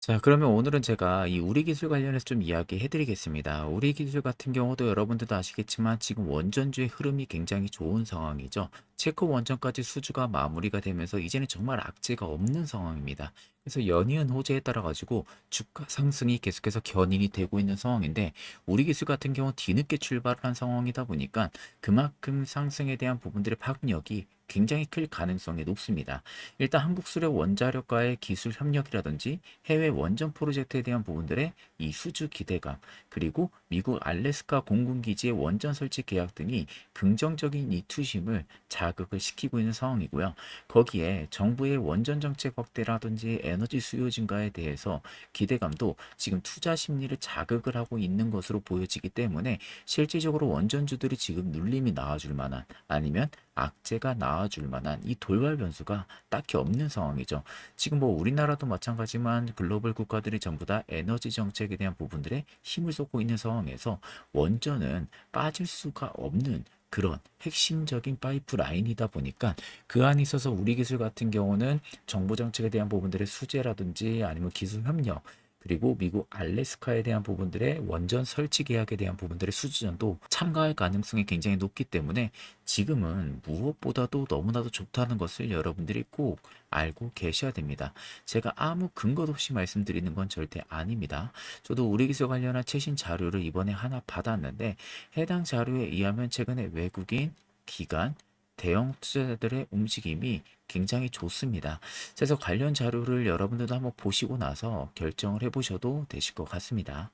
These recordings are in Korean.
자, 그러면 오늘은 제가 이 우리 기술 관련해서 좀 이야기해 드리겠습니다. 우리 기술 같은 경우도 여러분들도 아시겠지만 지금 원전주의 흐름이 굉장히 좋은 상황이죠. 체코 원전까지 수주가 마무리가 되면서 이제는 정말 악재가 없는 상황입니다. 그래서 연이은 호재에 따라 가지고 주가 상승이 계속해서 견인이 되고 있는 상황인데 우리 기술 같은 경우 뒤늦게 출발을 한 상황이다 보니까 그만큼 상승에 대한 부분들의 파급력이 굉장히 클 가능성이 높습니다. 일단 한국 수력 원자력과의 기술 협력이라든지 해외 원전 프로젝트에 대한 부분들의 이 수주 기대감, 그리고 미국 알래스카 공군기지의 원전 설치 계약 등이 긍정적인 이 투심을 자극을 시키고 있는 상황이고요. 거기에 정부의 원전 정책 확대라든지 에너지 수요 증가에 대해서 기대감도 지금 투자 심리를 자극을 하고 있는 것으로 보여지기 때문에 실질적으로 원전주들이 지금 눌림이 나와줄 만한 아니면 악재가 나와줄 만한 이 돌발 변수가 딱히 없는 상황이죠. 지금 뭐 우리나라도 마찬가지만 글로벌 국가들이 전부 다 에너지 정책에 대한 부분들에 힘을 쏟고 있는 상황에서 원전은 빠질 수가 없는 그런 핵심적인 파이프 라인이다 보니까 그 안에 있어서 우리 기술 같은 경우는 정보 정책에 대한 부분들의 수재라든지 아니면 기술 협력 그리고 미국 알래스카에 대한 부분들의 원전 설치 계약에 대한 부분들의 수주전도 참가할 가능성이 굉장히 높기 때문에 지금은 무엇보다도 너무나도 좋다는 것을 여러분들이 꼭 알고 계셔야 됩니다. 제가 아무 근거도 없이 말씀드리는 건 절대 아닙니다. 저도 우리 기술 관련한 최신 자료를 이번에 하나 받았는데 해당 자료에 의하면 최근에 외국인, 기관, 대형 투자자들의 움직임이 굉장히 좋습니다. 그래서 관련 자료를 여러분들도 한번 보시고 나서 결정을 해보셔도 되실 것 같습니다.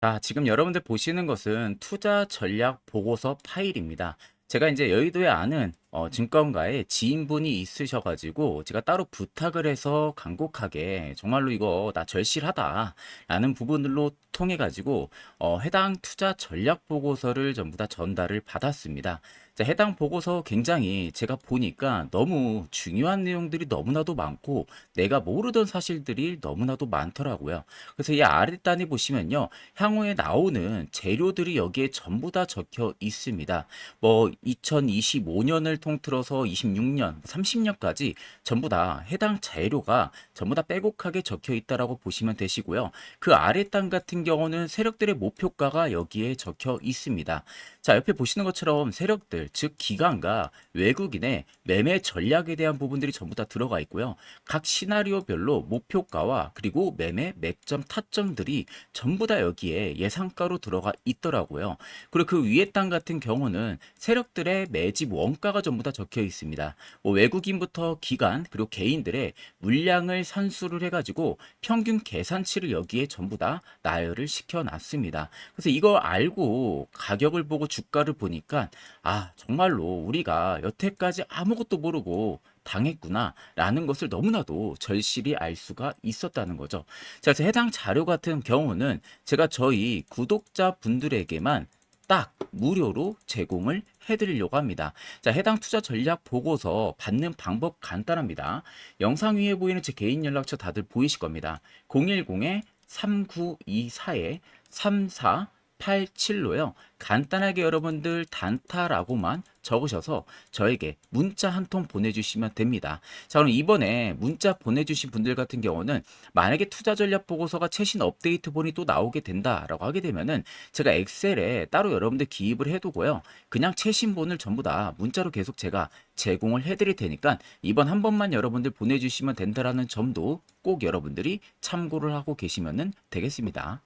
자, 지금 여러분들 보시는 것은 투자 전략 보고서 파일입니다. 제가 이제 여의도에 아는 어, 증권가에 지인분이 있으셔가지고 제가 따로 부탁을 해서 간곡하게 정말로 이거 나 절실하다라는 부분들로 통해 가지고 어, 해당 투자 전략 보고서를 전부 다 전달을 받았습니다. 자, 해당 보고서 굉장히 제가 보니까 너무 중요한 내용들이 너무나도 많고 내가 모르던 사실들이 너무나도 많더라고요. 그래서 이 아랫단에 보시면요. 향후에 나오는 재료들이 여기에 전부 다 적혀 있습니다. 뭐 2025년을 통틀어서 26년, 30년까지 전부 다 해당 재료가 전부 다 빼곡하게 적혀 있다라고 보시면 되시고요. 그 아랫단 같은 경우는 세력들의 목표가가 여기에 적혀 있습니다. 자, 옆에 보시는 것처럼 세력들, 즉 기관과 외국인의 매매 전략에 대한 부분들이 전부 다 들어가 있고요. 각 시나리오별로 목표가와 그리고 매매 맥점 타점들이 전부 다 여기에 예상가로 들어가 있더라고요. 그리고 그 위에 땅 같은 경우는 세력들의 매집 원가가 전부 다 적혀 있습니다. 뭐 외국인부터 기관 그리고 개인들의 물량을 산수를 해가지고 평균 계산치를 여기에 전부 다 나열을 시켜놨습니다. 그래서 이걸 알고 가격을 보고 주가를 보니까 아 정말로 우리가 여태까지 아무것도 모르고 당했구나라는 것을 너무나도 절실히 알 수가 있었다는 거죠. 자, 그래서 해당 자료 같은 경우는 제가 저희 구독자 분들에게만 딱 무료로 제공을 해드리려고 합니다. 자, 해당 투자 전략 보고서 받는 방법 간단합니다. 영상 위에 보이는 제 개인 연락처 다들 보이실 겁니다. 010-3924-34 87로요. 간단하게 여러분들 단타라고만 적으셔서 저에게 문자 한 통 보내주시면 됩니다. 자, 그럼 이번에 문자 보내주신 분들 같은 경우는 만약에 투자 전략 보고서가 최신 업데이트 본이 또 나오게 된다라고 하게 되면은 제가 엑셀에 따로 여러분들 기입을 해두고요. 그냥 최신 본을 전부 다 문자로 계속 제가 제공을 해드릴 테니까 이번 한 번만 여러분들 보내주시면 된다라는 점도 꼭 여러분들이 참고를 하고 계시면 되겠습니다.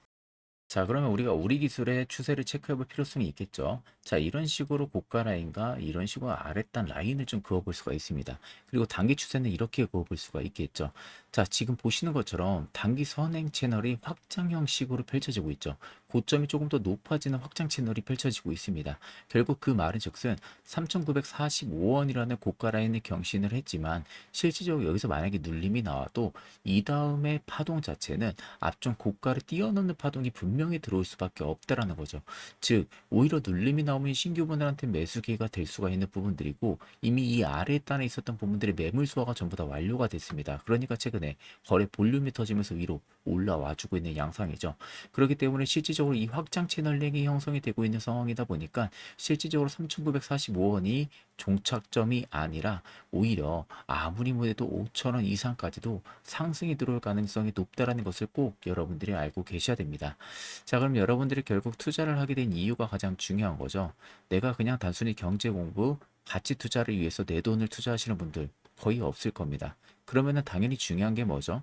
자, 그러면 우리가 우리 기술의 추세를 체크해 볼 필요성이 있겠죠. 자, 이런 식으로 고가 라인과 이런 식으로 아랫단 라인을 좀 그어 볼 수가 있습니다. 그리고 단기 추세는 이렇게 그어 볼 수가 있겠죠. 자, 지금 보시는 것처럼 단기 선행 채널이 확장 형식으로 펼쳐지고 있죠. 고점이 조금 더 높아지는 확장 채널이 펼쳐지고 있습니다. 결국 그 말은 즉슨 3,945원이라는 고가 라인을 경신을 했지만 실질적으로 여기서 만약에 눌림이 나와도 이 다음에 파동 자체는 앞쪽 고가를 뛰어넘는 파동이 분명히 들어올 수밖에 없다라는 거죠. 즉 오히려 눌림이 나오면 신규분들한테 매수 기회가 될 수가 있는 부분들이고 이미 이 아래 단에 있었던 부분들의 매물 수화가 전부 다 완료가 됐습니다. 그러니까 최근에 거래 볼륨이 터지면서 위로 올라와 주고 있는 양상이죠. 그렇기 때문에 실질적으로 실질적으로 이 확장 채널링이 형성이 되고 있는 상황이다 보니까 실질적으로 3,945원이 종착점이 아니라 오히려 아무리 못해도 5,000원 이상까지도 상승이 들어올 가능성이 높다라는 것을 꼭 여러분들이 알고 계셔야 됩니다. 자, 그럼 여러분들이 결국 투자를 하게 된 이유가 가장 중요한 거죠. 내가 그냥 단순히 경제 공부, 가치 투자를 위해서 내 돈을 투자하시는 분들 거의 없을 겁니다. 그러면은 당연히 중요한 게 뭐죠?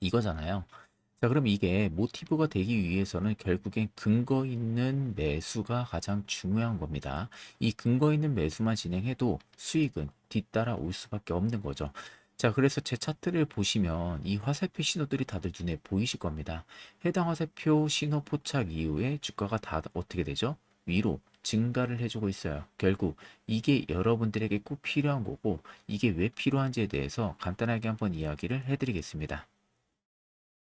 이거잖아요. 자, 그럼 이게 모티브가 되기 위해서는 결국엔 근거 있는 매수가 가장 중요한 겁니다. 이 근거 있는 매수만 진행해도 수익은 뒤따라 올 수밖에 없는 거죠. 자, 그래서 제 차트를 보시면 이 화살표 신호들이 다들 눈에 보이실 겁니다. 해당 화살표 신호 포착 이후에 주가가 다 어떻게 되죠? 위로 증가를 해주고 있어요. 결국 이게 여러분들에게 꼭 필요한 거고 이게 왜 필요한지에 대해서 간단하게 한번 이야기를 해드리겠습니다.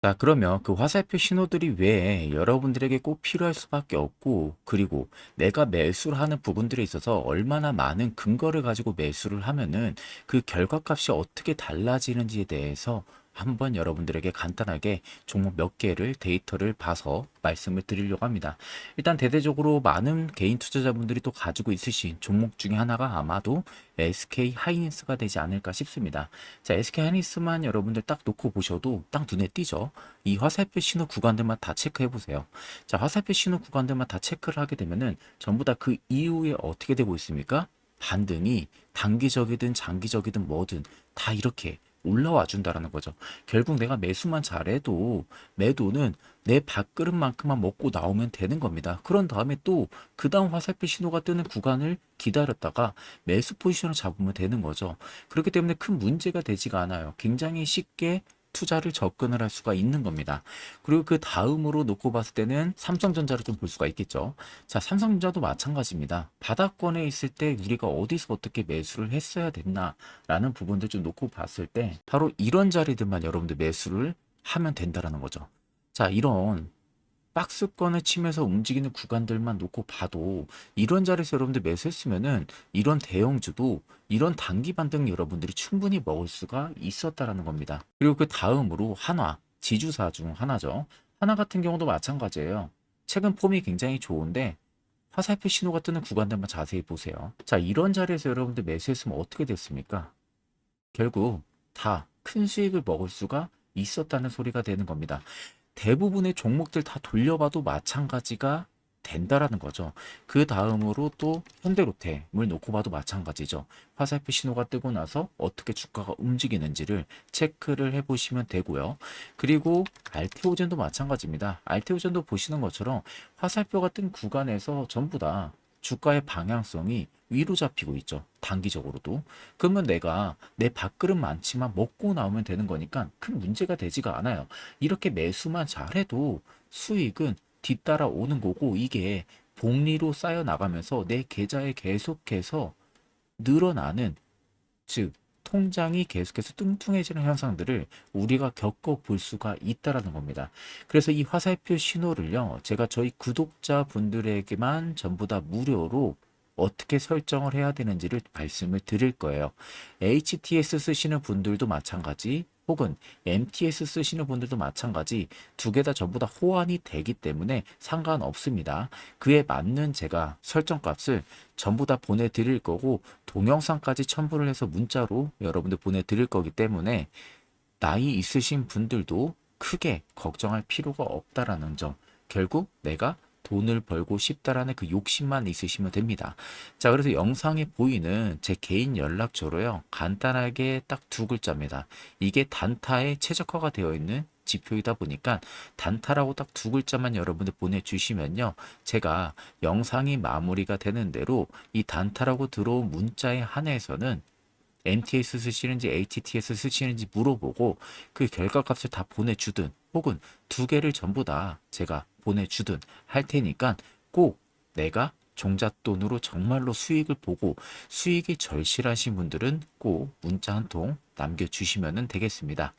자, 그러면 그 화살표 신호들이 왜 여러분들에게 꼭 필요할 수밖에 없고, 그리고 내가 매수를 하는 부분들에 있어서 얼마나 많은 근거를 가지고 매수를 하면은 그 결과값이 어떻게 달라지는지에 대해서 한번 여러분들에게 간단하게 종목 몇 개를 데이터를 봐서 말씀을 드리려고 합니다. 일단 대대적으로 많은 개인 투자자분들이 또 가지고 있으신 종목 중에 하나가 아마도 SK 하이닉스가 되지 않을까 싶습니다. 자, SK 하이닉스만 여러분들 딱 놓고 보셔도 딱 눈에 띄죠. 이 화살표 신호 구간들만 다 체크해 보세요. 자, 화살표 신호 구간들만 다 체크를 하게 되면은 전부 다 그 이후에 어떻게 되고 있습니까? 반등이 단기적이든 장기적이든 뭐든 다 이렇게 올라와 준다라는 거죠. 결국 내가 매수만 잘해도 매도는 내 밥그릇만큼만 먹고 나오면 되는 겁니다. 그런 다음에 또 그 다음 화살표 신호가 뜨는 구간을 기다렸다가 매수 포지션을 잡으면 되는 거죠. 그렇기 때문에 큰 문제가 되지가 않아요. 굉장히 쉽게 투자를 접근을 할 수가 있는 겁니다. 그리고 그 다음으로 놓고 봤을 때는 삼성전자를 좀 볼 수가 있겠죠. 자, 삼성전자도 마찬가지입니다. 바닥권에 있을 때 우리가 어디서 어떻게 매수를 했어야 됐나라는 부분들 좀 놓고 봤을 때 바로 이런 자리들만 여러분들 매수를 하면 된다라는 거죠. 자, 이런 박스권을 치면서 움직이는 구간들만 놓고 봐도 이런 자리에서 여러분들 매수했으면은 이런 대형주도 이런 단기 반등 여러분들이 충분히 먹을 수가 있었다라는 겁니다. 그리고 그 다음으로 한화, 지주사 중 하나죠. 하나 같은 경우도 마찬가지예요. 최근 폼이 굉장히 좋은데 화살표 신호가 뜨는 구간들만 자세히 보세요. 자, 이런 자리에서 여러분들 매수했으면 어떻게 됐습니까? 결국 다 큰 수익을 먹을 수가 있었다는 소리가 되는 겁니다. 대부분의 종목들 다 돌려봐도 마찬가지가 된다라는 거죠. 그 다음으로 또 현대로템을 놓고 봐도 마찬가지죠. 화살표 신호가 뜨고 나서 어떻게 주가가 움직이는지를 체크를 해보시면 되고요. 그리고 알테오젠도 마찬가지입니다. 알테오젠도 보시는 것처럼 화살표가 뜬 구간에서 전부 다 주가의 방향성이 위로 잡히고 있죠. 단기적으로도. 그러면 내가 내 밥그릇 많지만 먹고 나오면 되는 거니까 큰 문제가 되지가 않아요. 이렇게 매수만 잘해도 수익은 뒤따라 오는 거고 이게 복리로 쌓여 나가면서 내 계좌에 계속해서 늘어나는 즉 통장이 계속해서 뚱뚱해지는 현상들을 우리가 겪어 볼 수가 있다라는 겁니다. 그래서 이 화살표 신호를요, 제가 저희 구독자 분들에게만 전부 다 무료로 어떻게 설정을 해야 되는지를 말씀을 드릴 거예요. HTS 쓰시는 분들도 마찬가지, 혹은 MTS 쓰시는 분들도 마찬가지 두 개 다 전부 다 호환이 되기 때문에 상관없습니다. 그에 맞는 제가 설정값을 전부 다 보내드릴 거고 동영상까지 첨부를 해서 문자로 여러분들 보내드릴 거기 때문에 나이 있으신 분들도 크게 걱정할 필요가 없다라는 점. 결국 내가 돈을 벌고 싶다라는 그 욕심만 있으시면 됩니다. 자, 그래서 영상에 보이는 제 개인 연락처로요. 간단하게 딱 두 글자입니다. 이게 단타에 최적화가 되어 있는 지표이다 보니까 단타라고 딱 두 글자만 여러분들 보내주시면요. 제가 영상이 마무리가 되는 대로 이 단타라고 들어온 문자에 한해서는 MTS 쓰시는지 HTS 쓰시는지 물어보고 그 결과값을 다 보내주든 혹은 두 개를 전부 다 제가 보내주든 할 테니까 꼭 내가 종잣돈으로 정말로 수익을 보고 수익이 절실하신 분들은 꼭 문자 한 통 남겨주시면 되겠습니다.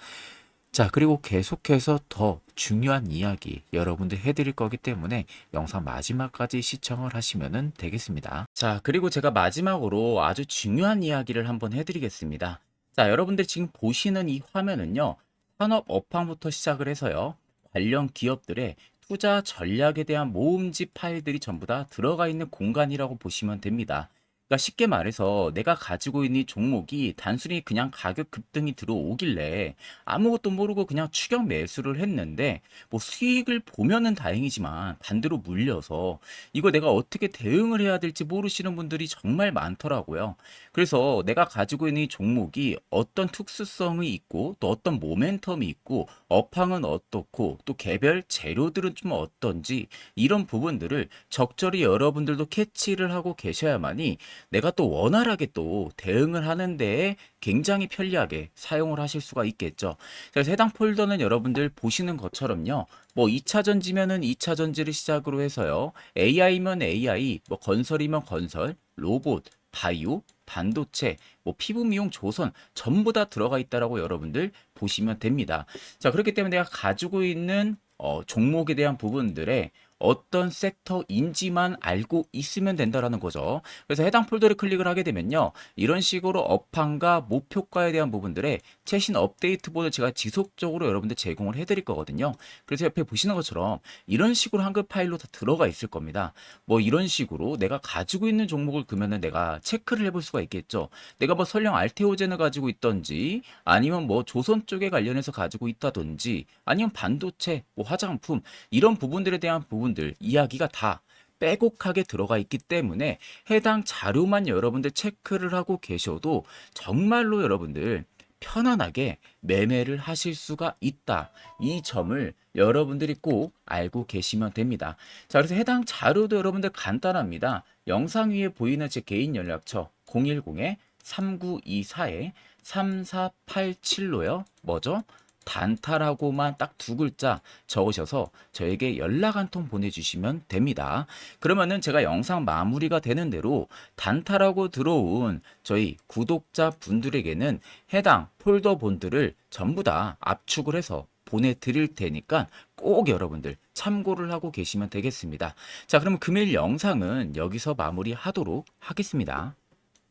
자, 그리고 계속해서 더 중요한 이야기 여러분들 해드릴 거기 때문에 영상 마지막까지 시청을 하시면 되겠습니다. 자, 그리고 제가 마지막으로 아주 중요한 이야기를 한번 해드리겠습니다. 자, 여러분들 지금 보시는 이 화면은요, 산업 업황부터 시작을 해서요, 관련 기업들의 투자 전략에 대한 모음집 파일들이 전부 다 들어가 있는 공간이라고 보시면 됩니다. 그러니까 쉽게 말해서 내가 가지고 있는 이 종목이 단순히 그냥 가격 급등이 들어오길래 아무것도 모르고 그냥 추격 매수를 했는데 뭐 수익을 보면은 다행이지만 반대로 물려서 이거 내가 어떻게 대응을 해야 될지 모르시는 분들이 정말 많더라고요. 그래서 내가 가지고 있는 이 종목이 어떤 특수성이 있고 또 어떤 모멘텀이 있고 업황은 어떻고 또 개별 재료들은 좀 어떤지 이런 부분들을 적절히 여러분들도 캐치를 하고 계셔야만이 내가 또 원활하게 또 대응을 하는 데에 굉장히 편리하게 사용을 하실 수가 있겠죠. 그래서 해당 폴더는 여러분들 보시는 것처럼요. 뭐 2차 전지면은 2차 전지를 시작으로 해서요. AI면 AI, 뭐 건설이면 건설, 로봇, 바이오, 반도체, 뭐 피부 미용 조선 전부 다 들어가 있다라고 여러분들 보시면 됩니다. 자, 그렇기 때문에 내가 가지고 있는 어, 종목에 대한 부분들에 어떤 섹터인지만 알고 있으면 된다라는 거죠. 그래서 해당 폴더를 클릭을 하게 되면요. 이런 식으로 업황과 목표가에 대한 부분들에 최신 업데이트본을 제가 지속적으로 여러분들 제공을 해드릴 거거든요. 그래서 옆에 보시는 것처럼 이런 식으로 한글 파일로 다 들어가 있을 겁니다. 뭐 이런 식으로 내가 가지고 있는 종목을 그러면은 내가 체크를 해볼 수가 있겠죠. 내가 뭐 설령 알테오젠을 가지고 있던지 아니면 뭐 조선 쪽에 관련해서 가지고 있다든지 아니면 반도체, 뭐 화장품 이런 부분들에 대한 부분 들 이야기가 다 빼곡하게 들어가 있기 때문에 해당 자료만 여러분들 체크를 하고 계셔도 정말로 여러분들 편안하게 매매를 하실 수가 있다. 이 점을 여러분들이 꼭 알고 계시면 됩니다. 자, 그래서 해당 자료도 여러분들 간단합니다. 영상 위에 보이는 제 개인 연락처 010-3924에 3487로요. 뭐죠? 단타라고만 딱 두 글자 적으셔서 저에게 연락 한 통 보내주시면 됩니다. 그러면은 제가 영상 마무리가 되는 대로 단타라고 들어온 저희 구독자 분들에게는 해당 폴더 본들을 전부 다 압축을 해서 보내드릴 테니까 꼭 여러분들 참고를 하고 계시면 되겠습니다. 자, 그러면 금일 영상은 여기서 마무리하도록 하겠습니다.